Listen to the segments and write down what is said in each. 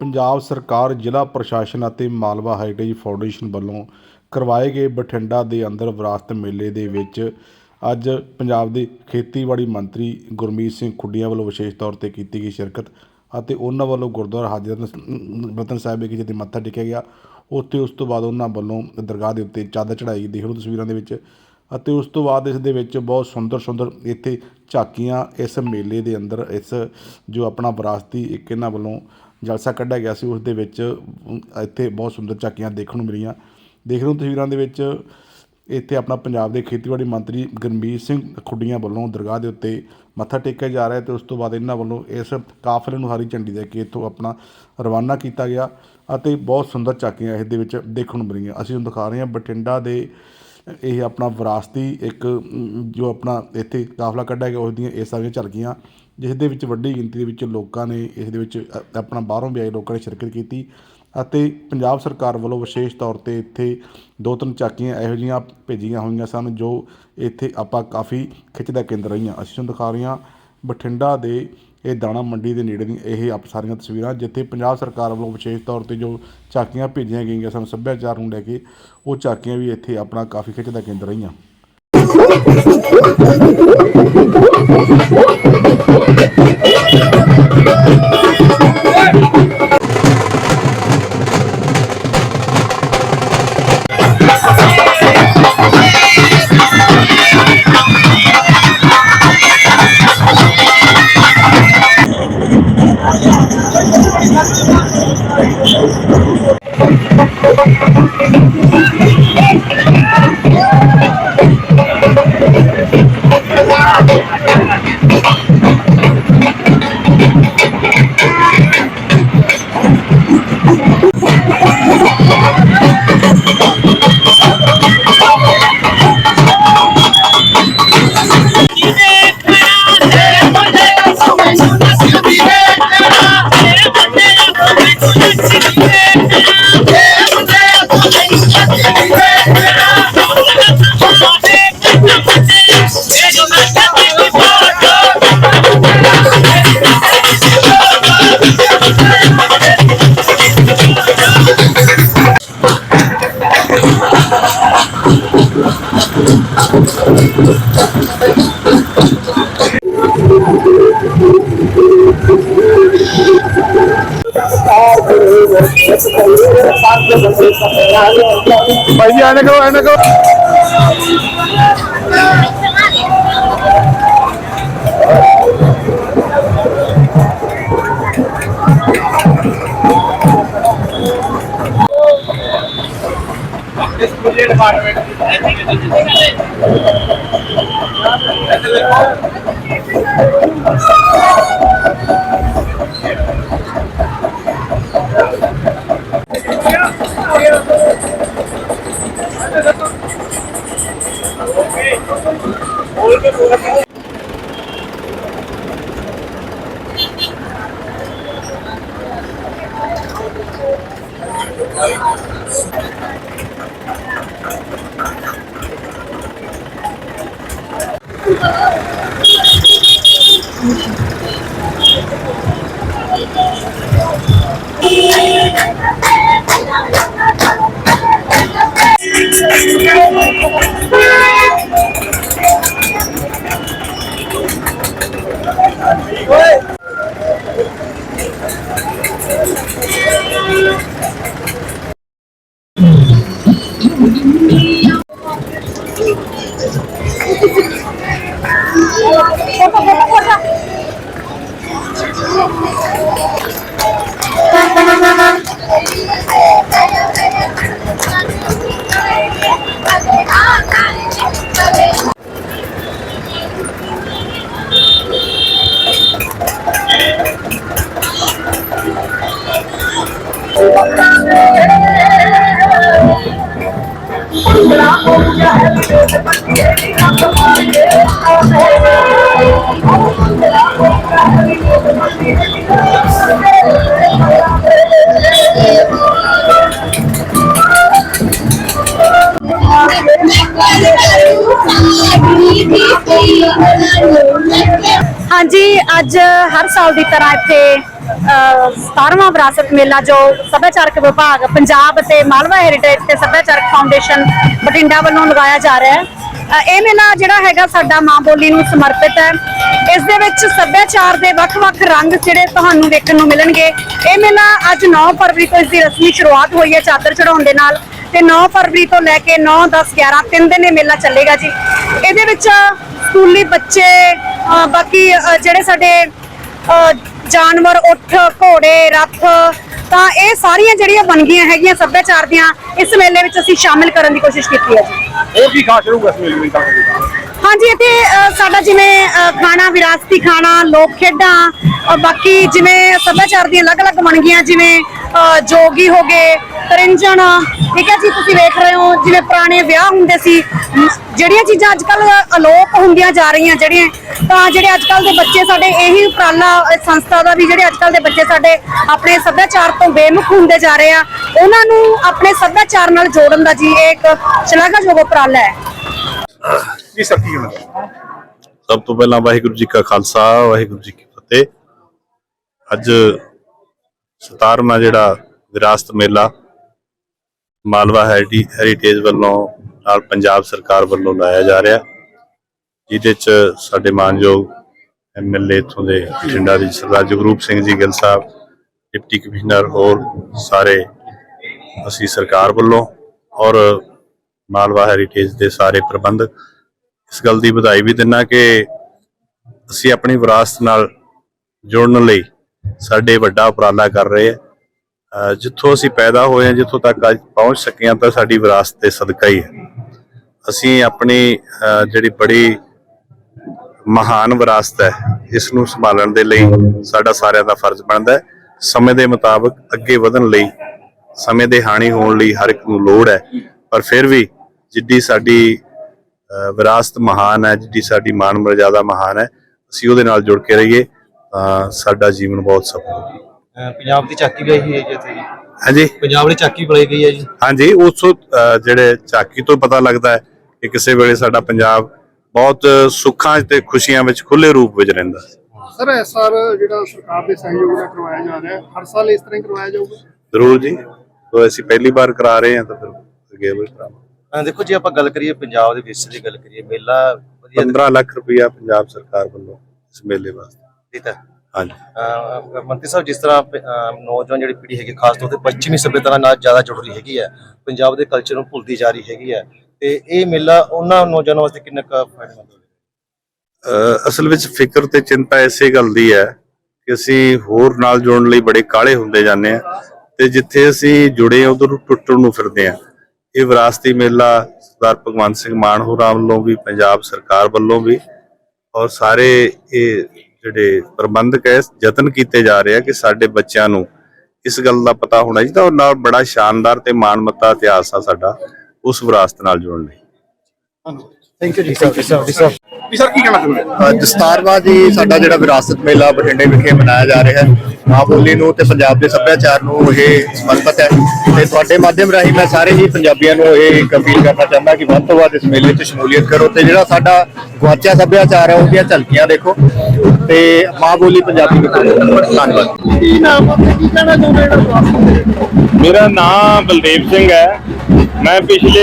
ਪੰਜਾਬ ਸਰਕਾਰ, ਜ਼ਿਲ੍ਹਾ ਪ੍ਰਸ਼ਾਸਨ ਅਤੇ ਮਾਲਵਾ ਹੈਰੀਟੇਜ ਫਾਊਂਡੇਸ਼ਨ ਵੱਲੋਂ ਕਰਵਾਏ ਗਏ ਬਠਿੰਡਾ ਦੇ ਅੰਦਰ ਵਿਰਾਸਤ ਮੇਲੇ ਦੇ ਵਿੱਚ ਅੱਜ ਪੰਜਾਬ ਦੇ ਖੇਤੀਬਾੜੀ ਮੰਤਰੀ ਗੁਰਮੀਤ ਸਿੰਘ ਖੁੱਡੀਆਂ ਵੱਲੋਂ ਵਿਸ਼ੇਸ਼ ਤੌਰ ਤੇ ਕੀਤੀ ਗਈ ਸ਼ਿਰਕਤ ਅਤੇ ਉਹਨਾਂ ਵੱਲੋਂ ਗੁਰਦੁਆਰਾ ਹਾਜ਼ਰ ਰਤਨ ਸਾਹਿਬ ਵਿਖੇ ਜਿੱਥੇ ਮੱਥਾ ਟੇਕਿਆ ਗਿਆ। ਉੱਥੇ ਉਸ ਤੋਂ ਬਾਅਦ ਉਹਨਾਂ ਵੱਲੋਂ ਦਰਗਾਹ ਦੇ ਉੱਤੇ ਚਾਦਰ ਚੜਾਈ ਦੇਖ ਲਓ ਤਸਵੀਰਾਂ ਦੇ ਵਿੱਚ ਅਤੇ ਉਸ ਤੋਂ ਬਾਅਦ ਇਸ ਦੇ ਵਿੱਚ ਬਹੁਤ ਸੁੰਦਰ ਸੁੰਦਰ ਇੱਥੇ ਝਾਕੀਆਂ ਇਸ ਮੇਲੇ ਦੇ ਅੰਦਰ, ਇਸ ਜੋ ਆਪਣਾ ਵਿਰਾਸਤੀ ਇੱਕ ਇਹਨਾਂ ਵੱਲੋਂ ਜਲਸਾ ਕੱਢਿਆ ਗਿਆ ਸੀ ਉਸ ਦੇ ਵਿੱਚ ਇੱਥੇ ਬਹੁਤ ਸੁੰਦਰ ਝਾਕੀਆਂ ਦੇਖਣ ਨੂੰ ਮਿਲੀਆਂ। ਦੇਖ ਰਹੇ ਹੋ ਤਸਵੀਰਾਂ ਦੇ ਵਿੱਚ, ਇੱਥੇ ਆਪਣਾ ਪੰਜਾਬ ਦੇ ਖੇਤੀਬਾੜੀ ਮੰਤਰੀ ਗੁਰਮੀਤ ਸਿੰਘ ਖੁੱਡੀਆਂ ਵੱਲੋਂ ਦਰਗਾਹ ਦੇ ਉੱਤੇ ਮੱਥਾ ਟੇਕਿਆ ਜਾ ਰਿਹਾ ਤੇ ਉਸ ਤੋਂ ਬਾਅਦ ਇਹਨਾਂ ਵੱਲੋਂ ਇਸ ਕਾਫਲੇ ਨੂੰ ਹਰੀ ਝੰਡੀ ਦੇ ਕੇ ਇੱਥੋਂ ਆਪਣਾ ਰਵਾਨਾ ਕੀਤਾ ਗਿਆ ਅਤੇ ਬਹੁਤ ਸੁੰਦਰ ਝਾਕੀਆਂ ਇਸ ਦੇ ਵਿੱਚ ਦੇਖਣ ਨੂੰ ਮਿਲੀਆਂ। ਅਸੀਂ ਤੁਹਾਨੂੰ ਦਿਖਾ ਰਹੇ ਹਾਂ ਬਠਿੰਡਾ ਦੇ, ਇਹ ਆਪਣਾ ਵਿਰਾਸਤੀ ਇੱਕ, ਜੋ ਆਪਣਾ ਇੱਥੇ ਕਾਫਲਾ ਕੱਢਿਆ ਗਿਆ, ਉਸ ਦੀਆਂ ਇਹ ਸਾਰੀਆਂ ਝਲਕੀਆਂ। ਜਿਸ ਦੇ ਵਿੱਚ ਵੱਡੀ ਗਿਣਤੀ ਦੇ ਵਿੱਚ ਲੋਕਾਂ ਨੇ ਇਸ ਦੇ ਵਿੱਚ ਆਪਣਾ ਬਾਹਰੋਂ ਵੀ ਆਏ ਲੋਕਾਂ ਨੇ ਸ਼ਿਰਕਤ ਕੀਤੀ ਅਤੇ ਪੰਜਾਬ ਸਰਕਾਰ ਵੱਲੋਂ ਵਿਸ਼ੇਸ਼ ਤੌਰ ਤੇ ਇੱਥੇ ਦੋ ਤਿੰਨ ਝਾਕੀਆਂ ਇਹੋ ਜਿਹੀਆਂ ਭੇਜੀਆਂ ਹੋਈਆਂ ਸਨ, ਜੋ ਇੱਥੇ ਆਪਾਂ ਕਾਫੀ ਖਿੱਚ ਦਾ ਕੇਂਦਰ ਰਹੀਆਂ। ਅਸੀਂ ਤੁਹਾਨੂੰ ਦਿਖਾ ਰਹੇ ਹਾਂ ਬਠਿੰਡਾ ਦੇ ਇਹ ਦਾਣਾ ਮੰਡੀ ਦੇ ਨੇੜੇ ਦੀ ਇਹ ਆਪ ਸਾਰੀਆਂ ਤਸਵੀਰਾਂ, ਜਿੱਥੇ ਪੰਜਾਬ ਸਰਕਾਰ ਵੱਲੋਂ ਵਿਸ਼ੇਸ਼ ਤੌਰ ਤੇ ਜੋ ਝਾਕੀਆਂ ਭੇਜੀਆਂ ਗਈਆਂ ਸਨ ਸੱਭਿਆਚਾਰ ਨੂੰ ਲੈ ਕੇ, ਉਹ ਝਾਕੀਆਂ ਵੀ ਇੱਥੇ ਆਪਣਾ ਕਾਫੀ ਖਿੱਚ ਦਾ ਕੇਂਦਰ ਰਹੀਆਂ। ਭਾਈ ਜੀ ਐਨਕ ਕਰੋ ਐਨਕ ਕਰੋ ਹਾਂਜੀ, ਅੱਜ ਹਰ ਸਾਲ ਦੀ ਤਰ੍ਹਾਂ ਇੱਥੇ 17ਵਾਂ ਵਿਰਾਸਤ ਮੇਲਾ ਜੋ ਸੱਭਿਆਚਾਰਕ ਵਿਭਾਗ, ਪੰਜਾਬ ਅਤੇ ਮਾਲਵਾ ਹੈਰੀਟੇਜ ਤੇ ਸੱਭਿਆਚਾਰਕ ਫਾਊਂਡੇਸ਼ਨ ਬਠਿੰਡਾ ਵੱਲੋਂ ਲਗਾਇਆ ਜਾ ਰਿਹਾ ਹੈ। ਇਹ ਮੇਲਾ ਜਿਹੜਾ ਹੈਗਾ ਸਾਡਾ ਮਾਂ ਬੋਲੀ ਨੂੰ ਸਮਰਪਿਤ ਹੈ। ਇਸ ਦੇ ਵਿੱਚ ਸੱਭਿਆਚਾਰ ਦੇ ਵੱਖ-ਵੱਖ ਰੰਗ ਜਿਹੜੇ ਤੁਹਾਨੂੰ ਵੇਖਣ ਨੂੰ ਮਿਲਣਗੇ। ਇਹ ਮੇਲਾ ਅੱਜ 9 ਫਰਵਰੀ ਤੋਂ ਇਸ ਦੀ ਰਸਮੀ ਸ਼ੁਰੂਆਤ ਹੋਈ ਹੈ ਚਾਦਰ ਚੜਾਉਣ ਦੇ ਨਾਲ। ਤੇ 9 ਫਰਵਰੀ ਤੋਂ ਲੈ ਕੇ 9 10 11 ਤਿੰਨ ਦਿਨ ਇਹ ਮੇਲਾ ਚੱਲੇਗਾ ਜੀ। ਇਹਦੇ ਵਿੱਚ ਸਕੂਲੀ ਬੱਚੇ ਬਾਕੀ ਜਿਹੜੇ ਸਾਡੇ ਜਾਨਵਰ, ਉੱਠ, ਘੋੜੇ, ਰੱਥ, ਤਾਂ ਇਹ ਸਾਰੀਆਂ ਜਿਹੜੀਆਂ ਬਣਗੀਆਂ ਹੈਗੀਆਂ ਸੱਭਿਆਚਾਰ ਦੀਆਂ, ਇਸ ਮੇਲੇ ਵਿੱਚ ਅਸੀਂ ਸ਼ਾਮਿਲ ਕਰਨ ਦੀ ਕੋਸ਼ਿਸ਼ ਕੀਤੀ ਹੈ ਜੀ। ਹੋਰ ਕੀ ਖਾਸ ਰਹੂਗਾ ਇਸ ਮੇਲੇ ਵਿੱਚ ਤਾਂ ਹਾਂਜੀ ਇੱਥੇ ਅ, ਸਾਡਾ ਜਿਵੇਂ ਅ, ਖਾਣਾ ਵਿਰਾਸਤੀ ਖਾਣਾ ਲੋਕ ਖੇਡਾਂ ਅ, ਬਾਕੀ ਜਿਵੇਂ ਸੱਭਿਆਚਾਰ ਦੀਆਂ ਅਲੱਗ-ਅਲੱਗ ਬਣਗੀਆਂ ਜਿਵੇਂ ਅ, ਜੋਗੀ ਹੋ ਗਏ ਤਰਿੰਜਣ ਠੀਕ ਹੈ ਜੀ ਤੁਸੀਂ ਵੇਖ ਰਹੇ ਹੋ ਜਿਵੇਂ ਪੁਰਾਣੇ ਵਿਆਹ ਹੁੰਦੇ ਸੀ ਜਿਹੜੀਆਂ ਚੀਜ਼ਾਂ ਅੱਜ ਕੱਲ ਅਲੋਪ ਹੁੰਦੀਆਂ ਜਾ ਰਹੀਆਂ ਜਿਹੜੀਆਂ ਤਾਂ ਜਿਹੜੇ ਅੱਜ ਕੱਲ ਦੇ ਬੱਚੇ ਸਾਡੇ ਇਹੀ ਉਪਰਾਲਾ ਸੰਸਥਾ ਦਾ ਵੀ ਜਿਹੜੇ ਅੱਜ ਕੱਲ ਦੇ ਬੱਚੇ ਸਾਡੇ ਆਪਣੇ ਸੱਭਿਆਚਾਰ ਤੋਂ ਬੇਮੁਖ ਹੁੰਦੇ ਜਾ ਰਹੇ ਆ ਉਹਨਾਂ ਨੂੰ ਆਪਣੇ ਸੱਭਿਆਚਾਰ ਨਾਲ ਜੋੜਨ ਦਾ ਜੀ ਇਹ ਇੱਕ ਸ਼ਲਾਘਾਯੋਗ ਉਪਰਾਲਾ ਹੈ। ਜੀ ਸਰ ਕੀ ਸਭ ਤੋਂ ਪਹਿਲਾਂ ਵਾਹਿਗੁਰੂ ਜੀ ਕਾ ਖਾਲਸਾ ਵਾਹਿਗੁਰੂ ਜੀ ਕੀ ਫਤਿਹ। ਅੱਜ 17ਵਾਂ ਜਿਹੜਾ ਵਿਰਾਸਤ ਮੇਲਾ ਮਾਲਵਾ ਹੈਰੀਟੇ- ਹੈਰੀਟੇਜ ਵੱਲੋਂ ਨਾਲ ਪੰਜਾਬ ਸਰਕਾਰ ਵੱਲੋਂ ਲਾਇਆ ਜਾ ਰਿਹਾ। ਜਿਹਦੇ ਚ ਸਾਡੇ ਮਾਨਯੋਗ ਐਮਐਲਏ ਇਥੋਂ ਦੇ ਬਠਿੰਡਾ ਦੇ ਸਰਦਾਰ ਜਗਰੂਪ ਸਿੰਘ ਜੀ ਗਿੱਲ ਸਾਹਿਬ, ਡਿਪਟੀ ਕਮਿਸ਼ਨਰ ਹੋਰ ਸਾਰੇ ਅਸੀਂ ਸਰਕਾਰ ਵੱਲੋਂ ਔਰ ਮਾਲਵਾ ਹੈਰੀਟੇਜ ਦੇ ਸਾਰੇ ਪ੍ਰਬੰਧਕ ਇਸ ਗੱਲ ਦੀ ਵਧਾਈ ਵੀ ਦਿੰਨਾ ਕਿ ਅਸੀਂ ਆਪਣੀ ਵਿਰਾਸਤ ਨਾਲ ਜੁੜਨ ਲਈ ਸਾਡੇ ਵੱਡਾ ਉਪਰਾਲਾ ਕਰ ਰਹੇ ਆ ਜਿੱਥੋਂ ਅਸੀਂ ਪੈਦਾ ਹੋਏ ਹਾਂ, ਜਿੱਥੋਂ ਤੱਕ ਅੱਜ ਪਹੁੰਚ ਸਕੇ ਹਾਂ, ਤਾਂ ਸਾਡੀ ਵਿਰਾਸਤ ਦੇ ਸਦਕਾ ਹੀ ਹੈ। ਅਸੀਂ ਆਪਣੀ ਜਿਹੜੀ ਬੜੀ ਮਹਾਨ ਵਿਰਾਸਤ ਹੈ, ਇਸ ਨੂੰ ਸੰਭਾਲਣ ਦੇ ਲਈ ਸਾਡਾ ਸਾਰਿਆਂ ਦਾ ਫਰਜ਼ ਬਣਦਾ ਹੈ। ਸਮੇਂ ਦੇ ਮੁਤਾਬਕ ਅੱਗੇ ਵਧਣ ਲਈ, ਸਮੇਂ ਦੇ ਹਾਣੀ ਹੋਣ ਲਈ ਹਰ ਇੱਕ ਨੂੰ ਲੋੜ ਹੈ। ਪਰ ਫਿਰ ਵੀ ਜਿੱਡੀ ਸਾਡੀ ਵਿਰਾਸਤ ਮਹਾਨ ਹੈ, ਜਿੱਡੀ ਸਾਡੀ ਮਾਨ ਮਰਜ਼ਾਦਾ ਮਹਾਨ ਹੈ, ਅਸੀਂ ਉਹਦੇ ਨਾਲ ਜੁੜ ਕੇ ਰਹੀਏ, ਤਾਂ ਸਾਡਾ ਜੀਵਨ ਬਹੁਤ ਸਫਲ ਹੋਵੇ ਪੰਜਾਬ ਦੀ ਚਾਕੀ ਹੋਈ ਹੈ ਜੀ। ਇੱਥੇ ਹਾਂਜੀ। ਪੰਜਾਬ ਦੀ ਚਾਕੀ ਬਣਾਈ ਗਈ ਹੈ ਜੀ। ਹਾਂਜੀ ਉਸੋਂ ਜਿਹੜੇ ਝਾਕੀ ਤੋਂ ਪਤਾ ਲੱਗਦਾ ਹੈ ਕਿ ਕਿਸੇ ਵੇਲੇ ਸਾਡਾ ਪੰਜਾਬ ਬਹੁਤ ਸੁੱਖਾਂ ਤੇ ਖੁਸ਼ੀਆਂ ਵਿੱਚ ਖੁੱਲੇ ਰੂਪ ਵਿੱਚ ਰਹਿੰਦਾ ਹੈ ਸਰ ਇਸ ਸਾਲ ਜਿਹੜਾ ਸਰਕਾਰ ਦੇ ਸਹਿਯੋਗ ਨਾਲ ਕਰਵਾਇਆ ਜਾ ਰਿਹਾ ਹੈ ਹਰ ਸਾਲ ਇਸ ਤਰ੍ਹਾਂ ਹੀ ਕਰਵਾਇਆ ਜਾਊਗਾ? ਜ਼ਰੂਰ ਜੀ। ਤੋਂ ਅਸੀਂ ਪਹਿਲੀ ਵਾਰ ਕਰਾ ਰਹੇ ਹਾਂ ਤਾਂ ਫਿਰ ਅੱਗੇ ਵੀ ਕਰਾਵਾਂਗੇ। ਦੇਖੋ ਜੇ ਆਪਾਂ ਗੱਲ ਕਰੀਏ ਪੰਜਾਬ ਦੇ ਵਿਰਸੇ ਦੀ ਗੱਲ ਕਰੀਏ ਮੇਲਾ ਵਧੀਆ 15 ਲੱਖ ਰੁਪਇਆ ਪੰਜਾਬ ਸਰਕਾਰ ਵੱਲੋਂ ਇਸ ਮੇਲੇ ਵਾਸਤੇ। ਦਿੱਤਾ। ਹਾਂਜੀ। ਅਹ ਮੰਤਰੀ ਸਾਹਿਬ ਜਿਸ ਤਰ੍ਹਾਂ ਪ- ਅਹ ਨੌਜਵਾਨ ਜਿਹੜੀ ਪੀੜ੍ਹੀ ਹੈਗੀ ਖਾਸ ਤੌਰ ਤੇ ਪੱਛਮੀ ਸੱਭਿਅਤਾ ਨਾਲ ਜ਼ਿਆਦਾ ਜੁੜ ਰਹੀ ਹੈਗੀ ਹੈ ਪੰਜਾਬ ਦੇ ਕਲਚਰ ਨੂੰ ਭੁੱਲਦੀ ਜਾ ਰਹੀ ਹੈਗੀ ਹੈ ਤੇ ਇਹ ਮੇਲਾ ਉਹਨਾਂ ਨੌਜਵਾਨਾਂ ਵਾਸਤੇ ਕਿੰਨਾ ਕੁ ਫਾਇਦੇਮੰਦ ਅਹ ਅਸਲ ਵਿੱਚ ਫਿਕਰ ਤੇ ਚਿੰਤਾ ਇਸੇ ਗੱਲ ਦੀ ਹੈ ਕਿ ਅਸੀਂ ਹੋਰ ਨਾਲ ਜੁੜਨ ਲਈ ਬੜੇ ਕਾਲੇ ਹੁੰਦੇ ਜਾਂਦੇ ਆ ਤੇ ਜਿੱਥੇ ਅਸੀਂ ਜੁੜੇ ਉਧਰ ਟੁੱਟਣ ਨੂੰ ਫਿਰਦੇ ਆ ਇਹ ਵਿਰਾਸਤੀ ਮੇਲਾ ਸਰਦਾਰ ਭਗਵੰਤ ਸਿੰਘ ਮਾਨ ਹੋਰਾਂ ਵੱਲੋਂ ਵੀ ਪੰਜਾਬ ਸਰਕਾਰ ਵੱਲੋਂ ਵੀ ਔਰ ਸਾਰੇ ਇਹ ਜਿਹੜੇ ਪ੍ਰਬੰਧਕ ਹੈ ਯਤਨ ਕੀਤੇ ਜਾ ਰਹੇ ਆ ਕਿ ਸਾਡੇ ਬੱਚਿਆਂ ਨੂੰ ਇਸ ਗੱਲ ਦਾ ਪਤਾ ਹੋਣਾ ਚਾਹੀਦਾ ਔਰ ਨਾਲ ਬੜਾ ਸ਼ਾਨਦਾਰ ਤੇ ਮਾਣਮੱਤਾ ਇਤਿਹਾਸ ਆ ਸਾਡਾ ਉਸ ਵਿਰਾਸਤ ਨਾਲ ਜੁੜਨ ਲਈ। Thank you ji. Sir ji sir ji sir ਕੀ ਕਹਿਣਾ ਚਾਹੁੰਦੇ ਹੋ? ਅ, ਦਸਤਾਰਵਾ ਜੀ ਸਾਡਾ ਜਿਹੜਾ ਵਿਰਾਸਤ ਮੇਲਾ ਬਠਿੰਡੇ ਵਿਖੇ ਮਨਾਇਆ ਜਾ ਰਿਹਾ ਹੈ। ਮਾਂ ਬੋਲੀ ਨੂੰ ਤੇ ਪੰਜਾਬ ਦੇ ਸੱਭਿਆਚਾਰ ਨੂੰ ਇਹ ਸਮਰਪਿਤ ਹੈ। ਤੇ ਤੁਹਾਡੇ ਮਾਧਿਅਮ ਰਾਹੀਂ ਮੈਂ ਸਾਰੇ ਹੀ ਪੰਜਾਬੀਆਂ ਨੂੰ ਇਹ ਅਪੀਲ ਕਰਨਾ ਚਾਹੁੰਦਾ ਕਿ ਵੱਧ ਤੋਂ ਵੱਧ ਇਸ ਮੇਲੇ 'ਚ ਸ਼ਮੂਲੀਅਤ ਕਰੋ ਤੇ ਜਿਹੜਾ ਸਾਡਾ ਗੁਆਚਿਆ ਸੱਭਿਆਚਾਰ ਹੈ ਉਹਦੀਆਂ ਝਲਕੀਆਂ ਦੇਖੋ। ਤੇ ਮਾਂ ਬੋਲੀ ਪੰਜਾਬੀ ਕਰੋ ਧੰਨਵਾਦ। ਕੀ ਨਾਮ ਹੈ ਕੀ ਕਹਿਣਾ ਚਾਹੁੰਦੇ ਹੋ ਜਿਹੜਾ ਵਿਰਾਸਤ ਮੇਰਾ ਨਾਮ ਬਲਦੇਵ ਸਿੰਘ ਹੈ। ਮੈਂ ਪਿਛਲੇ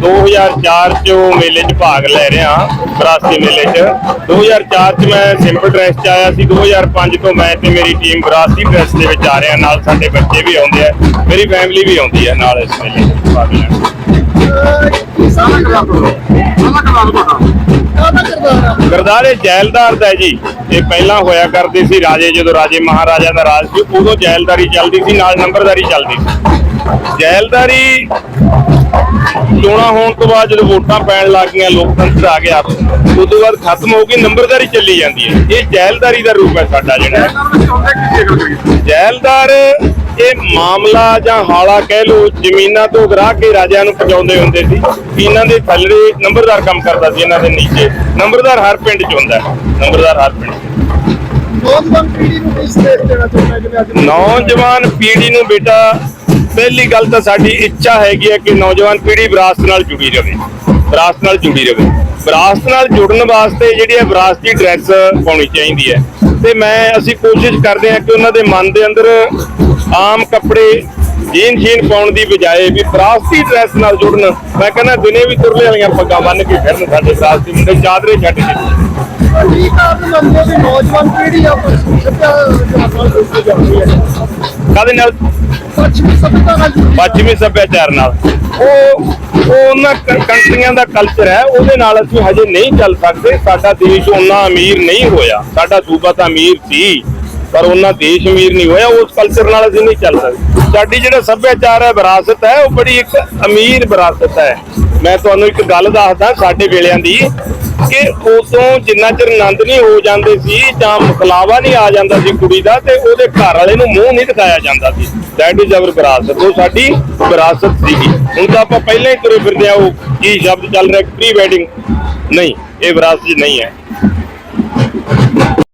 2004 ਚ ਮੇਲੇ 'ਚ ਭਾਗ ਲੈ ਰਿਹਾ ਵਿਰਾਸਤੀ ਮੇਲੇ 'ਚ। 2004 ਚ ਮੈਂ ਸਿੰਪਲ ਡਰੈਸ 'ਚ ਆਇਆ ਸੀ। 2005 ਤੋਂ ਮੈਂ ਤੇ ਮੇਰੀ ਟੀਮ ਵਿਰਾਸਤੀ ਡਰੈਸ ਦੇ ਵਿੱਚ ਆ ਰਹੇ। ਹਾਂ ਨਾਲ ਸਾਡੇ ਬੱਚੇ ਵੀ ਆਉਂਦੇ ਆ। ਮੇਰੀ ਫੈਮਿਲੀ ਵੀ ਆਉਂਦੀ ਹੈ ਨਾਲ ਇਸ ਮੇਲੇ 'ਚ ਭਾਗ ਲੈਣ। ਸਾਰਾ ਕਰਾ ਦੋ ਸਾਰਾ ਕਰਾ ਦੋ ਤੁਹਾਡਾ ਕਾਹਦਾ ਇਹ ਜੈਲਦਾਰ ਦਾ ਹੈ ਜੀ। ਇਹ ਪਹਿਲਾਂ ਹੋਇਆ ਕਰਦੇ ਸੀ ਰਾਜੇ, ਜਦੋਂ ਰਾਜੇ ਮਹਾਰਾਜਾ ਦਾ ਰਾਜ ਸੀ, ਉਦੋਂ ਜੈਲਦਾਰੀ ਚੱਲਦੀ ਸੀ, ਨਾਲ ਨੰਬਰਦਾਰੀ ਚੱਲਦੀ ਸੀ। ਜੈਲਦਾਰੀ ਚੋਣਾਂ ਹੋਣ ਤੋਂ ਬਾਅਦ ਜਦੋਂ ਵੋਟਾਂ ਪੈਣ ਲੱਗ ਗਈਆਂ ਲੋਕਤੰਤਰ ਆ ਗਿਆ ਉਸ ਤੋਂ ਬਾਅਦ ਖਤਮ ਹੋ ਗਈ ਨੰਬਰਦਾਰੀ ਚੱਲੀ ਜਾਂਦੀ ਹੈ ਇਹ ਜੈਲਦਾਰੀ ਦਾ ਰੂਪ ਹੈ ਸਾਡਾ ਜਿਹੜਾ ਜੈਲਦਾਰ ਇਹ ਮਾਮਲਾ ਜਾਂ ਹਾਲਾ ਕਹਿ ਲੋ ਜ਼ਮੀਨਾਂ ਤੋਂ ਗਰਾਹ ਕੇ ਰਾਜਿਆਂ ਨੂੰ ਪਹੁੰਚਾਉਂਦੇ ਹੁੰਦੇ ਸੀ ਇਹਨਾਂ ਦੇ ਥੱਲੇ ਨੰਬਰਦਾਰ ਕੰਮ ਕਰਦਾ ਸੀ ਇਹਨਾਂ ਦੇ ਨੀਚੇ ਨੰਬਰਦਾਰ ਹਰ ਪਿੰਡ 'ਚ ਹੁੰਦਾ। ਨੰਬਰਦਾਰ ਹਰ ਪਿੰਡ। ਨੌਜਵਾਨ ਪੀੜ੍ਹੀ ਨੂੰ ਇਸ ਦੇਣਾ ਚਾਹੁੰਦਾ ਜਿਵੇਂ ਅੱਜ ਨੌਜਵਾਨ ਪੀੜ੍ਹੀ ਨੂੰ ਬੇਟਾ ਪਹਿਲੀ ਗੱਲ ਤਾਂ ਸਾਡੀ ਇੱਛਾ ਹੈਗੀ ਹੈ ਕਿ ਨੌਜਵਾਨ ਪੀੜ੍ਹੀ ਵਿਰਾਸਤ ਨਾਲ ਜੁੜੀ ਰਹੇ ਵਿਰਾਸਤ ਨਾਲ ਜੁੜੀ ਰਹੇ ਵਿਰਾਸਤ ਨਾਲ ਜੁੜਨ ਵਾਸਤੇ ਜਿਹੜੀ ਹੈ ਵਿਰਾਸਤੀ ਡਰੈਸ ਪਾਉਣੀ ਚਾਹੀਦੀ ਹੈ। ਤੇ ਮੈਂ ਅਸੀਂ ਕੋਸ਼ਿਸ਼ ਕਰਦੇ ਹਾਂ ਕਿ ਉਹਨਾਂ ਦੇ ਮਨ ਦੇ ਅੰਦਰ ਆਮ ਕੱਪੜੇ ਜੀਨ ਜੀਨ ਪਾਉਣ ਦੀ ਬਜਾਏ ਵੀ ਵਿਰਾਸਤੀ ਡਰੈਸ ਨਾਲ ਜੁੜਨ। ਮੈਂ ਕਹਿੰਦਾ ਦਿਨੇ ਵੀ ਤੁਰਲੇ ਵਾਲੀਆਂ ਪੱਗਾਂ ਬੰਨ ਕੇ ਫਿਰਨ ਸਾਡੇ ਵਿਰਾਸਤੀ ਮੁੰਡੇ ਚਾਦਰੇ ਛੱਡ ਕੇ। ਕੀ ਕਾਰਨ ਮੰਨਦੇ ਹੋ ਵੀ ਨੌਜਵਾਨ ਪੀੜ੍ਹੀ ਆ ਸੱਭਿਆਚਾਰ ਨਾਲ? ਜੁੜਦੀ ਜਾਂਦੀ ਹੈ ਕਾਦੇ ਨਾਲ ਪੱਛਮੀ ਸੱਭਿਅਤਾ ਨਾਲ ਜੁੜਦੀ ਪੱਛਮੀ ਸੱਭਿਆਚਾਰ ਨਾਲ। ਉਹ ਉਹ ਉਹਨਾਂ ਕ- ਕੰਟਰੀਆਂ ਦਾ ਕਲਚਰ ਹੈ, ਉਹਦੇ ਨਾਲ ਅਸੀਂ ਹਜੇ ਨਹੀਂ ਚੱਲ ਸਕਦੇ। ਸਾਡਾ ਦੇਸ਼ ਉਹਨਾਂ ਅਮੀਰ ਨਹੀਂ ਹੋਇਆ। ਸਾਡਾ ਸੂਬਾ ਤਾਂ ਅਮੀਰ ਸੀ, ਪਰ ਉਹਨਾਂ ਦੇਸ਼ ਅਮੀਰ ਨਹੀਂ ਹੋਇਆ। ਉਸ ਕਲਚਰ ਨਾਲ ਅਸੀਂ ਨਹੀਂ ਚੱਲ ਸਕਦੇ। ਸਾਡੀ ਜਿਹੜਾ ਸੱਭਿਆਚਾਰ ਹੈ, ਵਿਰਾਸਤ ਹੈ, ਉਹ ਬੜੀ ਇੱਕ ਅਮੀਰ ਵਿਰਾਸਤ ਹੈ। ਮੈਂ ਤੁਹਾਨੂੰ ਇੱਕ ਗੱਲ ਦੱਸਦਾ, ਸਾਡੇ ਵੇਲਿਆਂ ਦੀ। ਕਿ ਉਦੋਂ ਜਿੰਨਾ ਚਿਰ ਆਨੰਦ ਨਹੀਂ ਹੋ ਜਾਂਦੇ ਸੀ ਜਾਂ ਮੁਖਲਾਵਾ ਨਹੀਂ ਆ ਜਾਂਦਾ ਸੀ ਕੁੜੀ ਦਾ ਤੇ ਉਹਦੇ ਘਰ ਵਾਲੇ ਨੂੰ ਮੂੰਹ ਨਹੀਂ ਦਿਖਾਇਆ ਜਾਂਦਾ ਸੀ। ਦੈਟ ਇਜ਼ ਆਵਰ ਵਿਰਾਸਤ। ਉਹ ਸਾਡੀ ਵਿਰਾਸਤ ਸੀਗੀ। ਹੁਣ ਤਾਂ ਆਪਾਂ ਪਹਿਲਾਂ ਹੀ ਤੁਰੇ ਫਿਰਦੇ ਆ ਉਹ ਕੀ ਸ਼ਬਦ ਚੱਲ ਰਿਹਾ ਪ੍ਰੀ ਵੈਡਿੰਗ ਨਹੀਂ, ਇਹ ਵਿਰਾਸਤ ਨਹੀਂ ਹੈ।